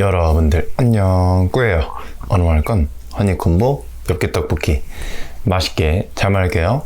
여러분들 안녕. 꾸예요. 오늘 먹을 건 허니콤보 엽기 떡볶이. 맛있게 잘 먹을게요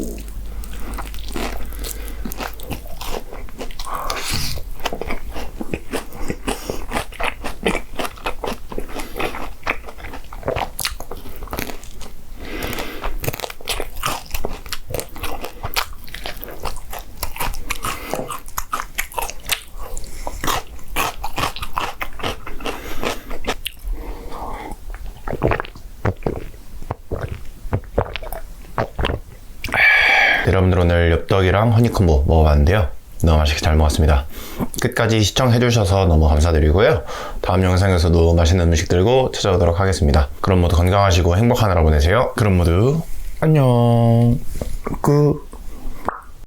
Ooh. 여러분들 오늘 엽떡이랑 허니콤보 먹어봤는데요. 너무 맛있게 잘 먹었습니다. 끝까지 시청해주셔서 너무 감사드리고요. 다음 영상에서도 맛있는 음식 들고 찾아오도록 하겠습니다. 그럼 모두 건강하시고 행복한 하루 보내세요. 그럼 모두 안녕. 끝.